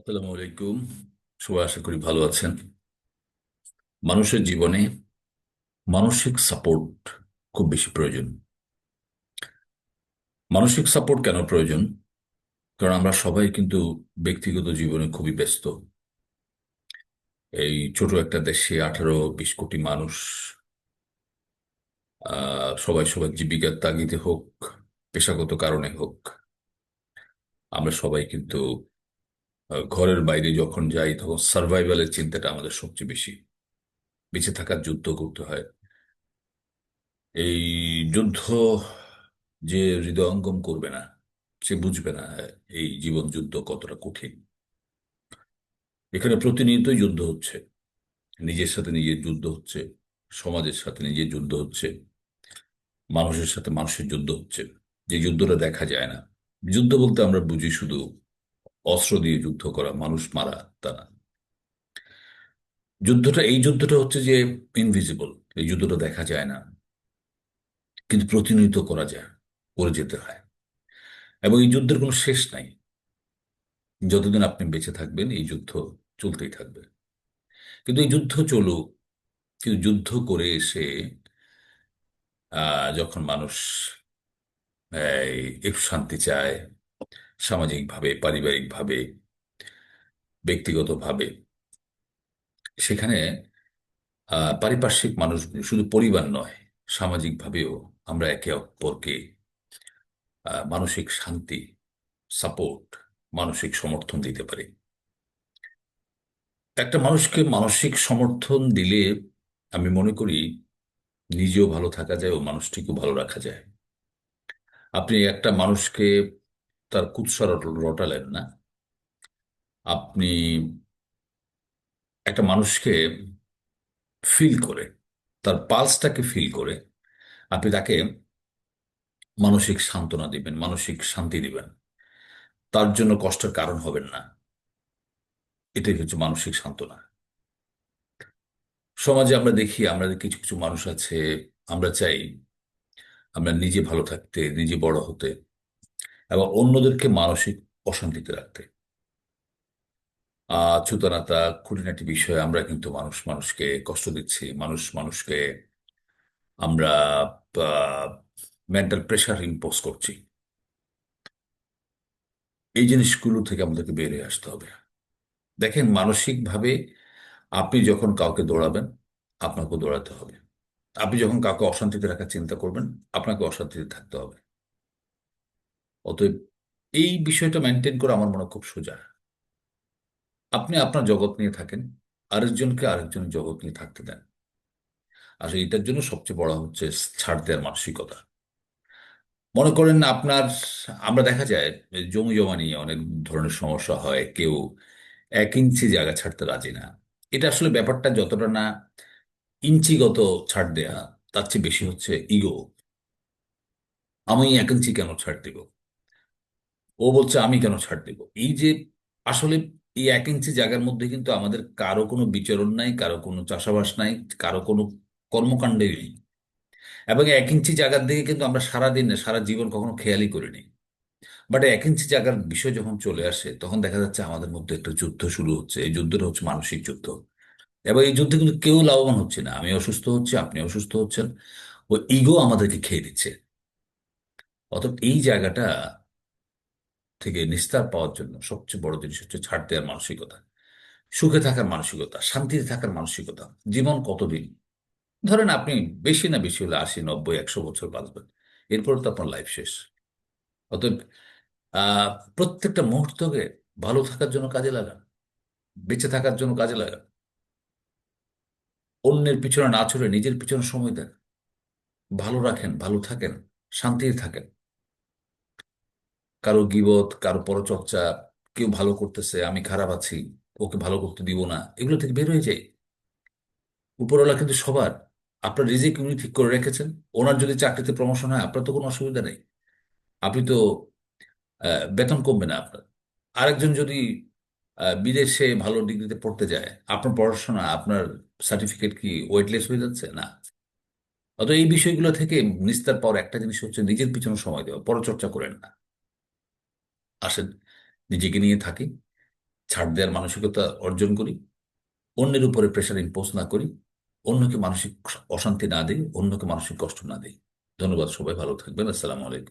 আসসালামু আলাইকুম সবাই আশা করি ভালো আছেন। মানুষের জীবনে মানসিক সাপোর্ট খুব বেশি প্রয়োজন। মানসিক সাপোর্ট কেন প্রয়োজন? কারণ আমরা সবাই কিন্তু ব্যক্তিগত জীবনে খুবই ব্যস্ত। এই ছোট একটা দেশে আঠারো, বিশ কোটি মানুষ সবাই সবাই জীবিকার তাগিদে হোক, পেশাগত কারণে হোক, আমরা সবাই কিন্তু ঘরের বাইরে যখন যাই, তখন সার্ভাইভালের চিন্তাটা আমাদের সবচেয়ে বেশি। বেঁচে থাকার যুদ্ধ করতে হয়। এই যুদ্ধ যে হৃদয়ঙ্গম করবে না, সে বুঝবে না এই জীবন যুদ্ধ কতটা কঠিন। এখানে প্রতিনিয়তই যুদ্ধ হচ্ছে। নিজের সাথে নিজের যুদ্ধ হচ্ছে, সমাজের সাথে নিজের যুদ্ধ হচ্ছে, মানুষের সাথে মানুষের যুদ্ধ হচ্ছে। যে যুদ্ধটা দেখা যায় না। যুদ্ধ বলতে আমরা বুঝি শুধু অস্ত্র দিয়ে যুদ্ধ করা, মানুষ মারা তা না যুদ্ধটা, এই যুদ্ধটা হচ্ছে যে ইনভিজিবল এই যুদ্ধটা দেখা যায় না। কিন্তু প্রতিনিয়ত করা যায়, করে যেতে হয়। এবং এই যুদ্ধের কোনো শেষ নাই। যতদিন আপনি বেঁচে থাকবেন, এই যুদ্ধ চলতেই থাকবে। কিন্তু এই যুদ্ধ চলুক, কিন্তু যুদ্ধ করে এসে যখন মানুষ একটু শান্তি চায় সামাজিকভাবে, পারিবারিকভাবে, ব্যক্তিগতভাবে। সেখানে পারিপার্শ্বিক মানুষগুলো শুধু পরিবার নয়, সামাজিকভাবেও আমরা একে অপরকে মানসিক শান্তি, সাপোর্ট, মানসিক সমর্থন দিতে পারি। একটা মানুষকে মানসিক সমর্থন দিলে আমি মনে করি নিজেও ভালো থাকা যায় ও মানুষটিকেও ভালো রাখা যায়। আপনি একটা মানুষকে তার কুৎসা রট- রটালেন না। আপনি একটা মানুষকে ফিল করে, তার পালসটাকে ফিল করে, আপনি তাকে মানসিক সান্ত্বনা দিবেন, মানসিক শান্তি দিবেন। তার জন্য কষ্টের কারণ হবেন না। এটাই হচ্ছে মানসিক সান্ত্বনা। সমাজে আমরা দেখি, আমরা কিছু কিছু মানুষ আছে, আমরা চাই আমরা নিজে ভালো থাকতে, নিজে বড় হতে। এবং অন্যদেরকে মানসিক অশান্তিতে রাখতে। আহ ছুতানাতা খুঁটিনাটি বিষয়ে আমরা কিন্তু মানুষ, মানুষকে কষ্ট দিচ্ছি। মানুষ, মানুষকে আমরা মেন্টাল প্রেশার ইম্পোজ করছি। এই জিনিসগুলো থেকে আমাদেরকে বের হয়ে আসতে হবে। দেখেন, মানসিকভাবে আপনি যখন কাউকে দৌড়াবেন, আপনাকেও দৌড়াতে হবে। আপনি যখন কাউকে অশান্তিতে রাখার চিন্তা করবেন, আপনাকে অশান্তিতে থাকতে হবে। অতএব এই বিষয়টা মেনটেন করা আমার মনে খুব সোজা। আপনি আপনার জগৎ নিয়ে থাকেন, আরেকজনকে আরেকজনের জগৎ নিয়ে থাকতে দেন। আসলে এটার জন্য সবচেয়ে বড় হচ্ছে ছাড় দেওয়ার মানসিকতা। মনে করেন আপনার, আমরা দেখা যায় জমি জমা নিয়ে অনেক ধরনের সমস্যা হয়, কেউ এক ইঞ্চি জায়গা ছাড়তে রাজি না। এটা আসলে ব্যাপারটা যতটা না ইঞ্চিগত ছাড় দেয়া, তার চেয়ে বেশি হচ্ছে ইগো আমি এক ইঞ্চি কেন ছাড় দিব? ও বলছে, আমি কেন ছাড় দিব? এই যে আসলে এই এক ইঞ্চি জায়গার মধ্যে কিন্তু আমাদের কারও কোনো বিচরণ নাই, কারও কোনো চাষাবাস নাই, কারও কোনো কর্মকাণ্ডই নেই। এবং এক ইঞ্চি জায়গার দিকে কিন্তু আমরা সারাদিন, সারা জীবন কখনো খেয়ালই করিনি। বাট এক ইঞ্চি জায়গার বিষয় যখন চলে আসে, তখন দেখা যাচ্ছে আমাদের মধ্যে একটা যুদ্ধ শুরু হচ্ছে। এই যুদ্ধটা হচ্ছে মানসিক যুদ্ধ। এবং এই যুদ্ধে কিন্তু কেউ লাভবান হচ্ছে না। আমি অসুস্থ হচ্ছি, আপনি অসুস্থ হচ্ছেন। ও ইগো আমাদেরকে খেয়ে দিচ্ছে। অতএব এই জায়গাটা থেকে নিস্তার পাওয়ার জন্য সবচেয়ে বড় জিনিস হচ্ছে ছাড় দেওয়ার মানসিকতা। সুখে থাকার মানসিকতা, শান্তিতে থাকার মানসিকতা, জীবন কতদিন? ধরেন আপনি বেশি না বেশি হলে আশি, নব্বই, একশো বছর বাঁচবেন। এরপর তো আপনার লাইফ শেষ। অতএব প্রত্যেকটা মুহূর্তকে ভালো থাকার জন্য কাজে লাগান, বেঁচে থাকার জন্য কাজে লাগান। অন্যের পিছনে না ছড়ে নিজের পিছনে সময় দেন। ভালো রাখেন, ভালো থাকেন, শান্তিতে থাকেন। কারও গীবত, কারও পরচর্চা, কেউ ভালো করতেছে, আমি খারাপ আছি, ওকে ভালো করতে দিব না, এগুলো থেকে বের হয়ে যায় উপরওয়ালা কিন্তু সবার। আপনার রিজিক উনি ঠিক করে রেখেছেন। ওনার যদি চাকরিতে প্রমোশন হয়, আপনার তো কোনো অসুবিধা নেই। আপনি তো বেতন কমবে না আপনার। আরেকজন যদি বিদেশে ভালো ডিগ্রিতে পড়তে যায়, আপনার পড়াশোনা, আপনার সার্টিফিকেট কি ওয়েটলেস হয়ে যাচ্ছে? না। অত এই বিষয়গুলো থেকে নিস্তার পাওয়ার একটা জিনিস হচ্ছে নিজের পিছনে সময় দেওয়া, পরচর্চা করেন না। আসেন নিজেকে নিয়ে থাকি, ছাড় দেওয়ার মানসিকতা অর্জন করি, অন্যের উপরে প্রেশার ইম্পোজ না করি, অন্যকে মানসিক অশান্তি না দিই, অন্যকে মানসিক কষ্ট না দিই। ধন্যবাদ সবাই, ভালো থাকবেন, আসসালামু আলাইকুম।